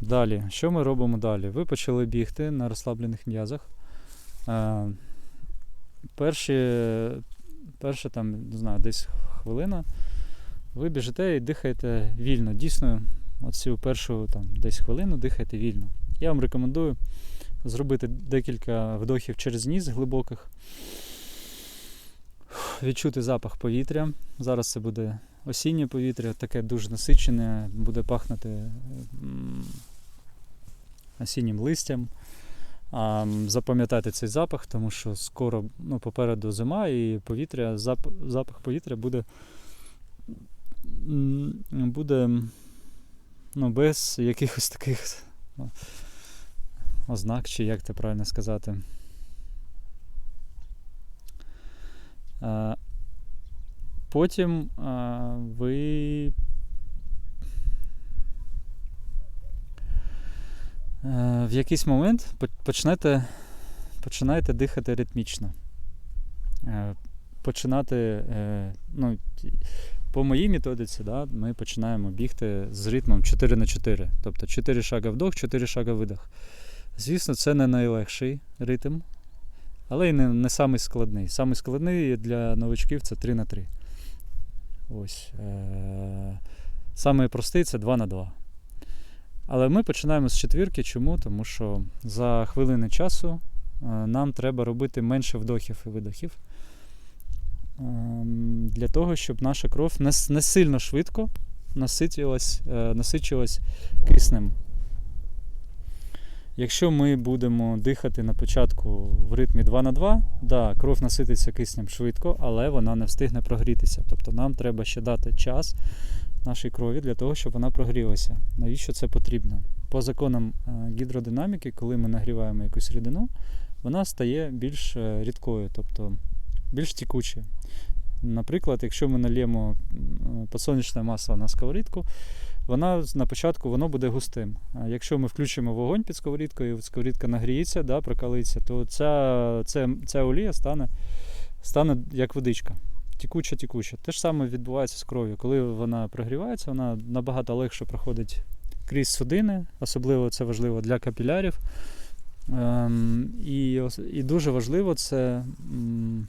Далі, що ми робимо далі? Ви почали бігти на розслаблених м'язах. Е, перші, перші там, не знаю, десь хвилина. Ви біжите і дихаєте вільно. Дійсно, оцю першу там, десь хвилину дихайте вільно. Я вам рекомендую зробити декілька вдохів через ніс глибоких. Відчути запах повітря. Зараз це буде осіннє повітря, таке дуже насичене, буде пахнути осіннім листям. Запам'ятайте цей запах, тому що скоро ну, попереду зима і повітря, зап, запах повітря буде, буде ну, без якихось таких ознак, чи як це правильно сказати. Потім а, ви е, в якийсь момент почнете, починаєте дихати ритмічно. Е, Починати, е, ну, по моїй методиці, да, ми починаємо бігти з ритмом 4 на 4. Тобто 4 шага вдох, 4 шага видох. Звісно, це не найлегший ритм, але й не, не самий складний. Самий складний для новачків це 3 на 3. Ось. Е- Самий простий це 2 на 2. Але ми починаємо з четвірки. Чому? Тому що за хвилини часу е, нам треба робити менше вдохів і видохів. Ем, Для того, щоб наша кров не, сильно швидко насичилась, е, насичилась киснем. Якщо ми будемо дихати на початку в ритмі 2 на 2, да, кров насититься киснем швидко, але вона не встигне прогрітися. Тобто нам треба ще дати час нашій крові для того, щоб вона прогрілася. Навіщо це потрібно? По законам е, гідродинаміки, коли ми нагріваємо якусь рідину, вона стає більш е, рідкою, тобто більш тікучою. Наприклад, якщо ми нальємо м, подсолнечне масло на сковорідку, вона на початку воно буде густим. А якщо ми включимо вогонь під сковорідкою, сковорідка нагріється, да, прокалиться, то ця, ця, ця олія стане, стане як водичка. Тікуча, тікуча. Те ж саме відбувається з кров'ю. Коли вона прогрівається, вона набагато легше проходить крізь судини, особливо це важливо для капілярів. Ем, і, і дуже важливо це м,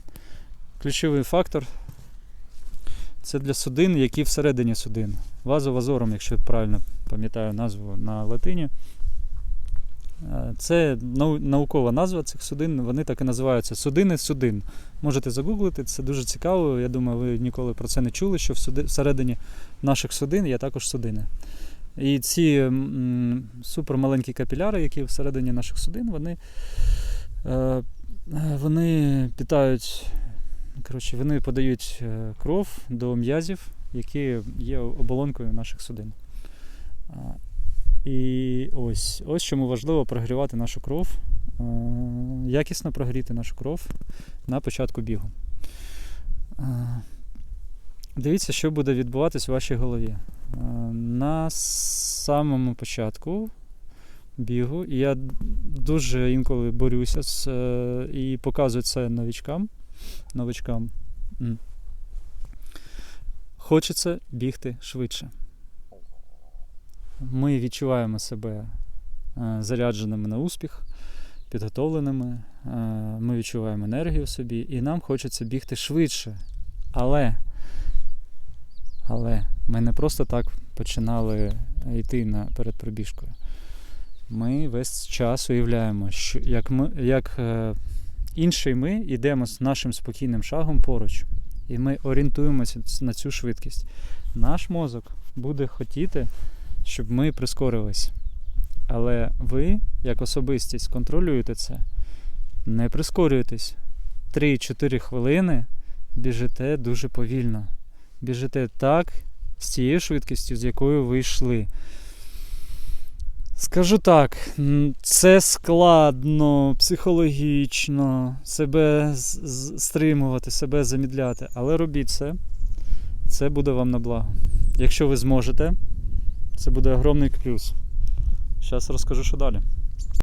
ключовий фактор. Це для судин, які всередині судин. Вазовазором, якщо я правильно пам'ятаю назву на латині. Е, Це наукова назва цих судин, вони так і називаються судини судин. Можете загуглити, це дуже цікаво. Я думаю, ви ніколи про це не чули, що всередині наших судин є також судини. І ці супермаленькі капіляри, які всередині наших судин, вони, е, е, вони питають, коротше, вони подають е, кров до м'язів, які є оболонкою наших судин. І ось, ось чому важливо прогрівати нашу кров, е, якісно прогріти нашу кров на початку бігу. Дивіться, що буде відбуватись у вашій голові. Е, На самому початку бігу, і я дуже інколи борюся з, і показую це новичкам. Новичкам. Хочеться бігти швидше. Ми відчуваємо себе е, зарядженими на успіх, підготовленими. е, Ми відчуваємо енергію в собі, і нам хочеться бігти швидше. Але, але ми не просто так починали йти на, перед пробіжкою. Ми весь час уявляємо, що як, ми, як е, інший ми йдемо з нашим спокійним шагом поруч, і ми орієнтуємося на цю швидкість. Наш мозок буде хотіти, щоб ми прискорились. Але ви, як особистість, контролюєте це. Не прискорюєтесь. 3-4 хвилини біжите дуже повільно. Біжите так, з тією швидкістю, з якою ви йшли. Скажу так, це складно психологічно себе стримувати, себе замідляти, але робіть це. Це буде вам на благо. Якщо ви зможете, це буде огромний плюс. Зараз розкажу, що далі.